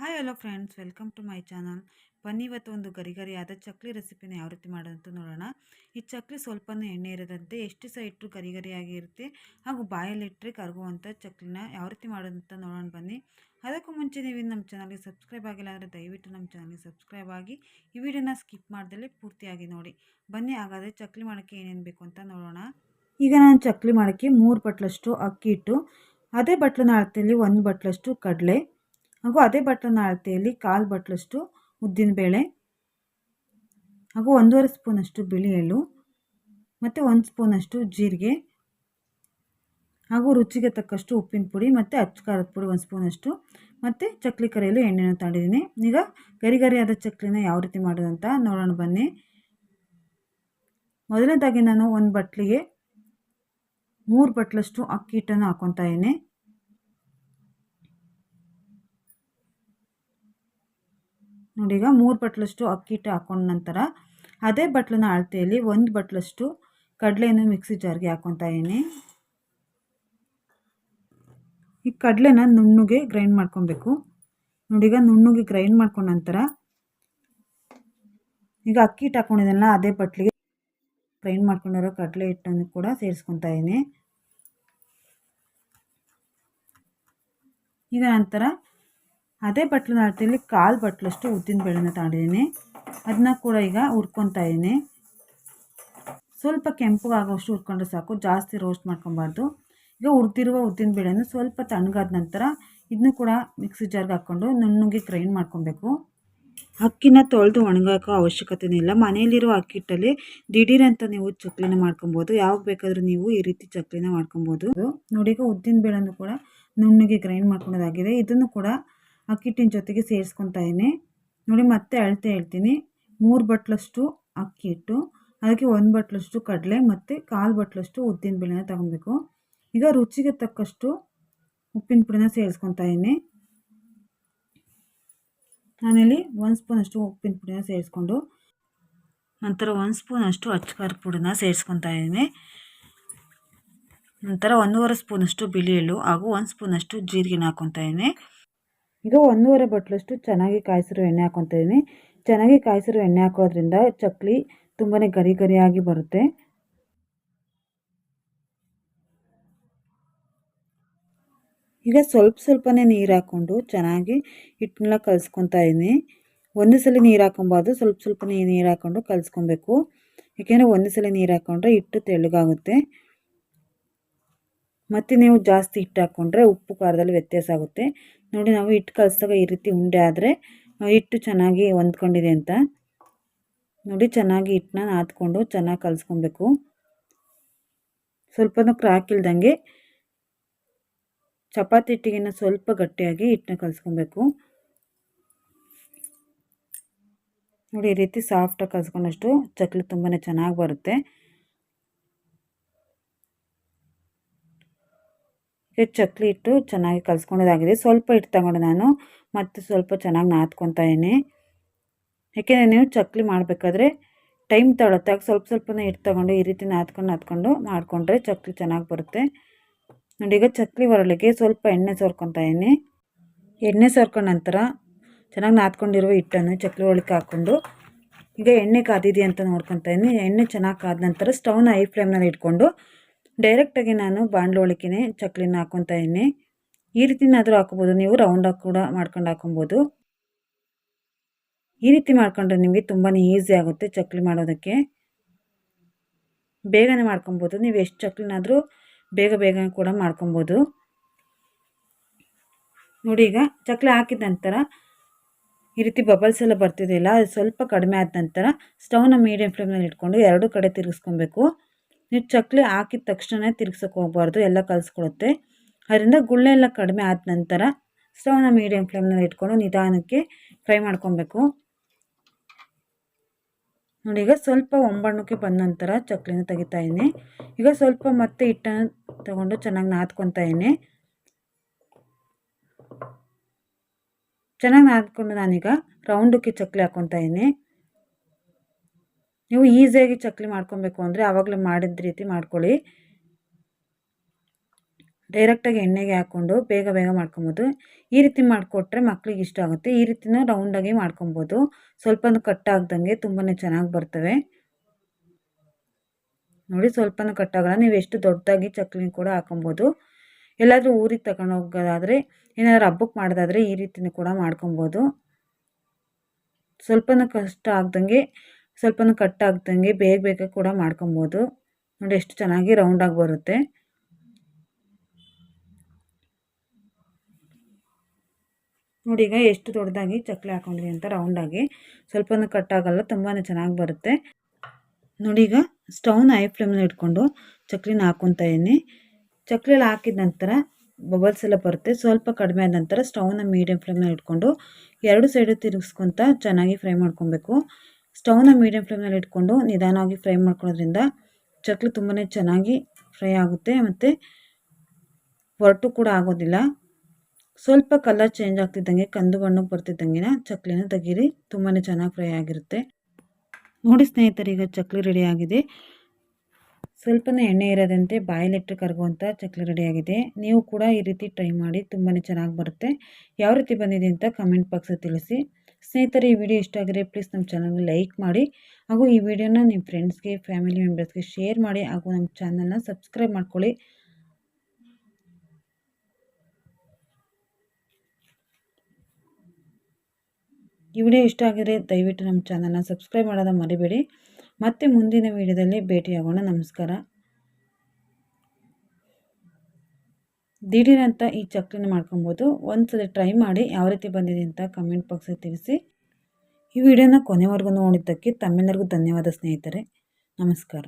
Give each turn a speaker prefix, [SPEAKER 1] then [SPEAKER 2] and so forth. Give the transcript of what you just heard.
[SPEAKER 1] Hi hello friends welcome to my channel ಬನ್ನಿ ಇವತ್ತು ಒಂದು ಗರಿಗರಿಯಾದ ಚಕ್ಲಿ ರೆಸಿಪಿನ ಯಾವ ರೀತಿ ಮಾಡೋದಂತ ನೋಡೋಣ. ಈ ಚಕ್ಲಿ ಸ್ವಲ್ಪನೂ ಎಣ್ಣೆ ಇರದಂತೆ ಎಷ್ಟು ಸಹ ಇಟ್ಟರು ಗರಿಗರಿಯಾಗಿರುತ್ತೆ ಗರಿಯಾಗಿ ಇರುತ್ತೆ ಹಾಗೂ ಬಾಯಲ್ಲಿಟ್ಟರೆ ಕರಗುವಂಥ ಚಕ್ಲಿನ ಯಾವ ರೀತಿ ಮಾಡೋದಂತ ನೋಡೋಣ ಬನ್ನಿ. ಅದಕ್ಕೂ ಮುಂಚೆ ನೀವು ನಮ್ಮ ಚಾನಲ್ಗೆ ಸಬ್ಸ್ಕ್ರೈಬ್ ಆಗಿಲ್ಲ ಅಂದರೆ ದಯವಿಟ್ಟು ನಮ್ಮ ಚಾನಲ್ಗೆ ಸಬ್ಸ್ಕ್ರೈಬ್ ಆಗಿ ಈ ವಿಡಿಯೋನ ಸ್ಕಿಪ್ ಮಾಡ್ದಲೇ ಪೂರ್ತಿಯಾಗಿ ನೋಡಿ. ಬನ್ನಿ ಹಾಗಾದರೆ ಚಕ್ಲಿ ಮಾಡೋಕ್ಕೆ ಏನೇನು ಬೇಕು ಅಂತ ನೋಡೋಣ. ಈಗ ನಾನು ಚಕ್ಲಿ ಮಾಡೋಕ್ಕೆ ಮೂರು ಬಟ್ಲಷ್ಟು ಅಕ್ಕಿ ಇಟ್ಟು, ಅದೇ ಬಟ್ಲನ ಅಳತೆಯಲ್ಲಿ ಒಂದು ಬಟ್ಲಷ್ಟು ಕಡಲೆ ಹಾಗೂ ಅದೇ ಬಟ್ಲನ ಅಳತೆಯಲ್ಲಿ ಕಾಲು ಉದ್ದಿನ ಬೇಳೆ ಹಾಗೂ ಒಂದೂವರೆ ಸ್ಪೂನಷ್ಟು ಬಿಳಿ ಎಳ್ಳು ಮತ್ತು ಒಂದು ಸ್ಪೂನಷ್ಟು ಜೀರಿಗೆ ಹಾಗೂ ರುಚಿಗೆ ತಕ್ಕಷ್ಟು ಉಪ್ಪಿನ ಪುಡಿ ಮತ್ತು ಅಚ್ಚ ಖಾರದ ಪುಡಿ ಒಂದು ಸ್ಪೂನಷ್ಟು ಮತ್ತು ಚಕ್ಲಿ ಕರೆಯಲು ಎಣ್ಣೆನ ತಾಂಡಿದ್ದೀನಿ. ಈಗ ಗರಿ ಗರಿಯಾದ ಚಕ್ಲಿನ ಯಾವ ರೀತಿ ಮಾಡೋದಂತ ನೋಡೋಣ ಬನ್ನಿ. ಮೊದಲನೇದಾಗಿ ನಾನು ಒಂದು ಬಟ್ಲಿಗೆ ಮೂರು ಬಟ್ಲಷ್ಟು ಅಕ್ಕಿ ಹಿಟ್ಟನ್ನು ಹಾಕ್ಕೊತಾ ಇದ್ದೀನಿ. ನೋಡಿ, ಈಗ ಮೂರು ಬಟ್ಲಷ್ಟು ಅಕ್ಕಿ ಹಿಟ್ಟು ಹಾಕೊಂಡ ನಂತರ ಅದೇ ಬಟ್ಲನ ಅಳತೆಯಲ್ಲಿ ಒಂದು ಬಟ್ಲಷ್ಟು ಕಡಲೆಯನ್ನು ಮಿಕ್ಸಿ ಜಾರ್ಗೆ ಹಾಕ್ಕೊತಾ ಇದ್ದೀನಿ. ಈ ಕಡಲೆನ ನುಣ್ಣಗೆ ಗ್ರೈಂಡ್ ಮಾಡ್ಕೊಬೇಕು. ಈಗ ನುಣ್ಣಗೆ ಗ್ರೈಂಡ್ ಮಾಡ್ಕೊಂಡ ನಂತರ ಈಗ ಅಕ್ಕಿ ಹಿಟ್ಟು ಹಾಕ್ಕೊಂಡಿದ್ದೆನಲ್ಲ ಅದೇ ಬಟ್ಲಿಗೆ ಗ್ರೈಂಡ್ ಮಾಡ್ಕೊಂಡಿರೋ ಕಡಲೆ ಹಿಟ್ಟನ್ನು ಕೂಡ ಸೇರಿಸ್ಕೊತಾ ಇದ್ದೀನಿ. ಈಗ ನಂತರ ಅದೇ ಬಟ್ಲಿನ ಅಳತೆಯಲ್ಲಿ ಕಾಲು ಬಟ್ಲಷ್ಟು ಉದ್ದಿನ ಬೇಳೆನ ತಗೊಂಡಿದ್ದೀನಿ ಅದನ್ನ ಕೂಡ ಈಗ ಹುರ್ಕೊತಾ ಇದ್ದೀನಿ. ಸ್ವಲ್ಪ ಕೆಂಪಗಾಗೋಷ್ಟು ಹುರ್ಕೊಂಡ್ರೆ ಸಾಕು, ಜಾಸ್ತಿ ರೋಸ್ಟ್ ಮಾಡ್ಕೊಬಾರ್ದು. ಈಗ ಹುರಿದಿರುವ ಉದ್ದಿನ ಬೇಳೆನ ಸ್ವಲ್ಪ ತಣ್ಣಗಾದ ನಂತರ ಇದನ್ನು ಕೂಡ ಮಿಕ್ಸಿ ಜಾರ್ಗೆ ಹಾಕ್ಕೊಂಡು ನುಣ್ಣಗೆ ಗ್ರೈಂಡ್ ಮಾಡ್ಕೊಬೇಕು. ಅಕ್ಕಿನ ತೊಳೆದು ಒಣಗಾಕೋ ಅವಶ್ಯಕತೆನೇ ಇಲ್ಲ. ಮನೆಯಲ್ಲಿರೋ ಅಕ್ಕಿ ಹಿಟ್ಟಲ್ಲಿ ದಿಢೀರಂತ ನೀವು ಚಕ್ಲಿನ ಮಾಡ್ಕೊಬೋದು. ಯಾವಾಗ ಬೇಕಾದರೂ ನೀವು ಈ ರೀತಿ ಚಕ್ಲಿನ ಮಾಡ್ಕೊಬೋದು. ನೋಡಿ, ಈಗ ಉದ್ದಿನ ಬೇಳೆನೂ ಕೂಡ ನುಣ್ಣಗೆ ಗ್ರೈಂಡ್ ಮಾಡ್ಕೊಳೋದಾಗಿದೆ ಇದನ್ನು ಕೂಡ ಅಕ್ಕಿಟ್ಟಿನ ಜೊತೆಗೆ ಸೇರಿಸ್ಕೊತಾ ಇದ್ದೀನಿ. ನೋಡಿ ಮತ್ತೆ ಅಳತೆ ಹೇಳ್ತೀನಿ. ಮೂರು ಬಟ್ಲಷ್ಟು ಅಕ್ಕಿ ಹಿಟ್ಟು ಅದಕ್ಕೆ ಒಂದು ಬಟ್ಲಷ್ಟು ಕಡಲೆ ಮತ್ತು ಕಾಲು ಬಟ್ಲಷ್ಟು ಉದ್ದಿನ ಬೇಳೆನ ತಗೊಬೇಕು ಈಗ ರುಚಿಗೆ ತಕ್ಕಷ್ಟು ಉಪ್ಪಿನ ಪುಡಿನ ಸೇರಿಸ್ಕೊತಾ ಇದ್ದೀನಿ. ನಾನಿಲ್ಲಿ ಒಂದು ಸ್ಪೂನಷ್ಟು ಉಪ್ಪಿನ ಪುಡಿನ ಸೇರಿಸ್ಕೊಂಡು, ನಂತರ ಒಂದು ಸ್ಪೂನಷ್ಟು ಅಚ್ಚಕಾರ ಪುಡಿನ ಸೇರಿಸ್ಕೊತಾ ಇದ್ದೀನಿ. ನಂತರ ಒಂದೂವರೆ ಸ್ಪೂನಷ್ಟು ಬಿಳಿ ಎಳ್ಳು ಹಾಗೂ ಒಂದು ಸ್ಪೂನಷ್ಟು ಜೀರಿಗೆನ ಹಾಕ್ಕೊತಾ ಇದ್ದೀನಿ. ಈಗ ಒಂದೂವರೆ ಬಟ್ಲಷ್ಟು ಚೆನ್ನಾಗಿ ಕಾಯಿಸಿರೋ ಎಣ್ಣೆ ಹಾಕೊತಿದ್ದೀನಿ ಚೆನ್ನಾಗಿ ಕಾಯಿಸಿರೋ ಎಣ್ಣೆ ಹಾಕೋದ್ರಿಂದ ಚಕ್ಲಿ ತುಂಬಾ ಗರಿ ಗರಿಯಾಗಿ ಬರುತ್ತೆ. ಈಗ ಸ್ವಲ್ಪ ಸ್ವಲ್ಪನೇ ನೀರು ಹಾಕ್ಕೊಂಡು ಚೆನ್ನಾಗಿ ಹಿಟ್ಟನ್ನ ಕಲಿಸ್ಕೊತಾ ಇದ್ದೀನಿ ಒಂದೇ ಸಲ ನೀರು ಹಾಕೊಬಾರ್ದು, ಸ್ವಲ್ಪ ಸ್ವಲ್ಪನೇ ನೀರು ಹಾಕ್ಕೊಂಡು ಕಲಿಸ್ಕೊಬೇಕು. ಏಕೆಂದರೆ ಒಂದೇ ಸಲ ನೀರು ಹಾಕ್ಕೊಂಡ್ರೆ ಹಿಟ್ಟು ತೆಳ್ಳಗಾಗುತ್ತೆ. ಮತ್ತು ನೀವು ಜಾಸ್ತಿ ಹಿಟ್ಟು ಹಾಕ್ಕೊಂಡ್ರೆ ಉಪ್ಪು, ಖಾರದಲ್ಲಿ ವ್ಯತ್ಯಾಸ ಆಗುತ್ತೆ. ನೋಡಿ, ನಾವು ಹಿಟ್ಟು ಕಲಿಸಿದಾಗ ಈ ರೀತಿ ಉಂಡೆ ಆದರೆ ಹಿಟ್ಟು ಚೆನ್ನಾಗಿ ಹೊಂದ್ಕೊಂಡಿದೆ ಅಂತ. ನೋಡಿ, ಚೆನ್ನಾಗಿ ಹಿಟ್ಟನ್ನ ನಾದ್ಕೊಂಡು ಚೆನ್ನಾಗಿ ಕಲಿಸ್ಕೊಬೇಕು. ಸ್ವಲ್ಪನೂ ಕ್ರಾಕ್ ಇಲ್ದಂಗೆ ಚಪಾತಿ ಹಿಟ್ಟಿಗೆನ ಸ್ವಲ್ಪ ಗಟ್ಟಿಯಾಗಿ ಹಿಟ್ಟನ್ನ ಕಲಿಸ್ಕೊಬೇಕು. ನೋಡಿ, ಈ ರೀತಿ ಸಾಫ್ಟಾಗಿ ಕಲಿಸ್ಕೊಂಡಷ್ಟು ಚಕ್ಲಿ ತುಂಬಾ ಚೆನ್ನಾಗಿ ಬರುತ್ತೆ. ಚಕ್ಲಿ ಇಟ್ಟು ಚೆನ್ನಾಗಿ ಕಲಿಸ್ಕೊಂಡಿದ್ದಾಗಿದೆ ಸ್ವಲ್ಪ ಹಿಟ್ಟು ತಗೊಂಡು ನಾನು ಮತ್ತು ಸ್ವಲ್ಪ ಚೆನ್ನಾಗಿ ನಾದ್ಕೊತಾ ಇದ್ದೀನಿ. ಯಾಕೆಂದರೆ ನೀವು ಚಕ್ಲಿ ಮಾಡಬೇಕಾದ್ರೆ ಟೈಮ್ ತಗೊಳುತ್ತೆ ಸ್ವಲ್ಪ ಸ್ವಲ್ಪನೇ ಹಿಟ್ಟು ತಗೊಂಡು ಈ ರೀತಿ ನಾದ್ಕೊಂಡು ನಾದ್ಕೊಂಡು ಮಾಡಿಕೊಂಡ್ರೆ ಚಕ್ಲಿ ಚೆನ್ನಾಗಿ ಬರುತ್ತೆ. ನೋಡಿ, ಈಗ ಚಕ್ಲಿ ಒರಳಿಗೆ ಸ್ವಲ್ಪ ಎಣ್ಣೆ ಸೋರ್ಕೊತಾ ಇದ್ದೀನಿ. ಎಣ್ಣೆ ಸೋರ್ಕೊಂಡ ನಂತರ ಚೆನ್ನಾಗಿ ನಾದ್ಕೊಂಡಿರುವ ಹಿಟ್ಟನ್ನು ಚಕ್ಲಿ ಒಳಕ್ಕೆ ಹಾಕ್ಕೊಂಡು ಈಗ ಎಣ್ಣೆ ಕಾದಿದೆಯಾ ಅಂತ ನೋಡ್ಕೊತಾ ಇದ್ದೀನಿ. ಎಣ್ಣೆ ಚೆನ್ನಾಗಿ ಕಾದ ನಂತರ ಸ್ಟವ್ನ ಐ ಫ್ಲೇಮ್ನಲ್ಲಿ ಇಟ್ಕೊಂಡು ಡೈರೆಕ್ಟಾಗಿ ನಾನು ಬಾಣಲೆ ಚಕ್ಲಿನ ಹಾಕ್ಕೊತಾ ಇದ್ದೀನಿ ಈ ರೀತಿನಾದರೂ ಹಾಕೋಬೋದು, ನೀವು ರೌಂಡಾಗಿ ಕೂಡ ಮಾಡ್ಕೊಂಡು ಹಾಕೊಬೋದು. ಈ ರೀತಿ ಮಾಡ್ಕೊಂಡ್ರೆ ನಿಮಗೆ ತುಂಬಾ ಈಸಿ ಆಗುತ್ತೆ ಚಕ್ಲಿ ಮಾಡೋದಕ್ಕೆ. ಬೇಗನೆ ಮಾಡ್ಕೊಬೋದು, ನೀವು ಎಷ್ಟು ಚಕ್ಲಿನಾದರೂ ಬೇಗ ಬೇಗ ಕೂಡ ಮಾಡ್ಕೊಬೋದು. ನೋಡಿ ಈಗ ಚಕ್ಲಿ ಹಾಕಿದ ನಂತರ ಈ ರೀತಿ ಬಬಲ್ಸ್ ಎಲ್ಲ ಬರ್ತಿದೆಯಲ್ಲ ಅದು ಸ್ವಲ್ಪ ಕಡಿಮೆ ಆದ ನಂತರ ಸ್ಟವ್ನ ಮೀಡಿಯಂ ಫ್ಲೇಮಲ್ಲಿ ಇಟ್ಕೊಂಡು ಎರಡು ಕಡೆ ತಿರುಗಿಸ್ಕೊಬೇಕು. ನೀವು ಚಕ್ಲಿ ಹಾಕಿದ ತಕ್ಷಣ ತಿರ್ಗ್ಸೋಕೆ ಹೋಗ್ಬಾರ್ದು, ಎಲ್ಲ ಕಲಿಸ್ಕೊಡುತ್ತೆ ಅದರಿಂದ ಗುಳ್ಳೆ ಎಲ್ಲ ಕಡಿಮೆ ಆದ ನಂತರ ಸ್ಟವ್ನ ಮೀಡಿಯಮ್ ಫ್ಲೇಮ್ನಲ್ಲಿ ಇಟ್ಕೊಂಡು ನಿಧಾನಕ್ಕೆ ಫ್ರೈ ಮಾಡ್ಕೊಬೇಕು. ನೋಡಿ, ಈಗ ಸ್ವಲ್ಪ ಒಂಬಣ್ಣಕ್ಕೆ ಬಂದ ನಂತರ ಚಕ್ಲಿನ ತೆಗಿತಾ ಇದ್ದೀನಿ. ಈಗ ಸ್ವಲ್ಪ ಮತ್ತೆ ಹಿಟ್ಟನ್ನು ತಗೊಂಡು ಚೆನ್ನಾಗಿ ನಾದ್ಕೊತಾ ಇದ್ದೀನಿ. ಚೆನ್ನಾಗಿ ನಾದ್ಕೊಂಡು ನಾನೀಗ ರೌಂಡಕ್ಕೆ ಚಕ್ಲಿ ಹಾಕ್ಕೊತಾ ಇದ್ದೀನಿ. ನೀವು ಈಸಿಯಾಗಿ ಚಕ್ಲಿ ಮಾಡ್ಕೊಬೇಕು ಅಂದರೆ ಆವಾಗಲೇ ಮಾಡಿದ ರೀತಿ ಮಾಡ್ಕೊಳ್ಳಿ. ಡೈರೆಕ್ಟಾಗಿ ಎಣ್ಣೆಗೆ ಹಾಕ್ಕೊಂಡು ಬೇಗ ಬೇಗ ಮಾಡ್ಕೊಬೋದು. ಈ ರೀತಿ ಮಾಡಿಕೊಟ್ರೆ ಮಕ್ಳಿಗೆ ಇಷ್ಟ ಆಗುತ್ತೆ. ಈ ರೀತಿನೂ ರೌಂಡಾಗಿ ಮಾಡ್ಕೊಬೋದು. ಸ್ವಲ್ಪನೂ ಕಟ್ ಆಗ್ದಂಗೆ ತುಂಬಾ ಚೆನ್ನಾಗಿ ಬರ್ತವೆ. ನೋಡಿ ಸ್ವಲ್ಪನೂ ಕಟ್ಟಾಗಲ್ಲ ನೀವು ಎಷ್ಟು ದೊಡ್ಡದಾಗಿ ಚಕ್ಲಿ ಕೂಡ ಹಾಕೊಬೋದು. ಎಲ್ಲಾದರೂ ಊರಿಗೆ ತಗೊಂಡು ಹೋಗೋದಾದರೆ, ಏನಾದರೂ ಹಬ್ಬಕ್ಕೆ ಮಾಡೋದಾದರೆ ಈ ರೀತಿನೂ ಕೂಡ ಮಾಡ್ಕೊಬೋದು. ಸ್ವಲ್ಪನೂ ಕಷ್ಟ ಆಗ್ದಂಗೆ ಸ್ವಲ್ಪನೂ ಕಟ್ ಆಗ್ದಂಗೆ ಬೇಗ ಬೇಗ ಕೂಡ ಮಾಡ್ಕೊಬೋದು. ನೋಡಿ ಎಷ್ಟು ಚೆನ್ನಾಗಿ ರೌಂಡಾಗಿ ಬರುತ್ತೆ. ನೋಡಿ ಈಗ ಎಷ್ಟು ದೊಡ್ಡದಾಗಿ ಚಕ್ಲಿ ಹಾಕೊಂಡ್ರಿ ಅಂತ ರೌಂಡಾಗಿ ಸ್ವಲ್ಪನೂ ಕಟ್ ಆಗಲ್ಲ ತುಂಬಾ ಚೆನ್ನಾಗಿ ಬರುತ್ತೆ. ನೋಡಿ ಈಗ ಸ್ಟೌನ್ ಐ ಫ್ಲೇಮ್ನ ಇಟ್ಕೊಂಡು ಚಕ್ಲಿನ ಹಾಕ್ಕೊತಾ ಇದ್ದೀನಿ ಚಕ್ಲಿಯಲ್ಲಿ ಹಾಕಿದ ನಂತರ ಬಬಲ್ಸ್ ಎಲ್ಲ ಬರುತ್ತೆ. ಸ್ವಲ್ಪ ಕಡಿಮೆ ಆದ ನಂತರ ಸ್ಟೌನ ಮೀಡಿಯಂ ಫ್ಲೇಮ್ನ ಇಟ್ಕೊಂಡು ಎರಡು ಸೈಡು ತಿರುಗಿಸ್ಕೊತ ಚೆನ್ನಾಗಿ ಫ್ರೈ ಮಾಡ್ಕೊಬೇಕು. ಸ್ಟವ್ನ ಮೀಡಿಯಂ ಫ್ಲೇಮ್ನಲ್ಲಿ ಇಟ್ಕೊಂಡು ನಿಧಾನವಾಗಿ ಫ್ರೈ ಮಾಡ್ಕೊಳ್ಳೋದ್ರಿಂದ ಚಕ್ಲಿ ತುಂಬಾ ಚೆನ್ನಾಗಿ ಫ್ರೈ ಆಗುತ್ತೆ ಮತ್ತು ಒರಟು ಕೂಡ ಆಗೋದಿಲ್ಲ. ಸ್ವಲ್ಪ ಕಲರ್ ಚೇಂಜ್ ಆಗ್ತಿದ್ದಂಗೆ ಕಂದು ಬಣ್ಣಕ್ಕೆ ಬರ್ತಿದ್ದಂಗೆ ಚಕ್ಲಿನ ತೆಗೀರಿ ತುಂಬಾ ಚೆನ್ನಾಗಿ ಫ್ರೈ ಆಗಿರುತ್ತೆ. ನೋಡಿ ಸ್ನೇಹಿತರೆ, ಈಗ ಚಕ್ಲಿ ರೆಡಿ ಆಗಿದೆ. ಸ್ವಲ್ಪನೇ ಎಣ್ಣೆ ಇರೋದಂತೆ ಬಾಯಲ್ಲಿಟ್ಟು ಕರಗುವಂಥ ಚಕ್ಲಿ ರೆಡಿಯಾಗಿದೆ ನೀವು ಕೂಡ ಈ ರೀತಿ ಟ್ರೈ ಮಾಡಿ ತುಂಬಾ ಚೆನ್ನಾಗಿ ಬರುತ್ತೆ. ಯಾವ ರೀತಿ ಬಂದಿದೆ ಅಂತ ಕಮೆಂಟ್ ಬಾಕ್ಸಲ್ಲಿ ತಿಳಿಸಿ. ಸ್ನೇಹಿತರೆ, ಈ ವಿಡಿಯೋ ಇಷ್ಟ ಆಗಿದ್ರೆ ಪ್ಲೀಸ್ ನಮ್ಮ ಚಾನಲ್ಗೆ ಲೈಕ್ ಮಾಡಿ ಹಾಗೂ ಈ ವಿಡಿಯೋನ ನಿಮ್ಮ ಫ್ರೆಂಡ್ಸ್ಗೆ, ಫ್ಯಾಮಿಲಿ ಮೆಂಬರ್ಸ್ಗೆ ಶೇರ್ ಮಾಡಿ ಹಾಗೂ ನಮ್ಮ ಚಾನಲ್ನ ಸಬ್ಸ್ಕ್ರೈಬ್ ಮಾಡ್ಕೊಳ್ಳಿ. ಈ ವಿಡಿಯೋ ಇಷ್ಟ ಆಗಿದ್ರೆ ದಯವಿಟ್ಟು ನಮ್ಮ ಚಾನಲ್ನ ಸಬ್ಸ್ಕ್ರೈಬ್ ಮಾಡೋದ ಮರಿಬೇಡಿ. ಮತ್ತೆ ಮುಂದಿನ ವಿಡಿಯೋದಲ್ಲಿ ಭೇಟಿಯಾಗೋಣ. ನಮಸ್ಕಾರ. ದಿಢೀರಂತ ಈ ಚಕ್ಲಿನ ಮಾಡ್ಕೊಬೋದು. ಒಂದ್ಸಲ ಟ್ರೈ ಮಾಡಿ ಯಾವ ರೀತಿ ಬಂದಿದೆ ಅಂತ ಕಮೆಂಟ್ ಬಾಕ್ಸಲ್ಲಿ ತಿಳಿಸಿ. ಈ ವಿಡಿಯೋನ ಕೊನೆವರೆಗೂ ನೋಡಿದ್ದಕ್ಕೆ ತಮ್ಮೆಲ್ಲರಿಗೂ ಧನ್ಯವಾದ ಸ್ನೇಹಿತರೆ. ನಮಸ್ಕಾರ.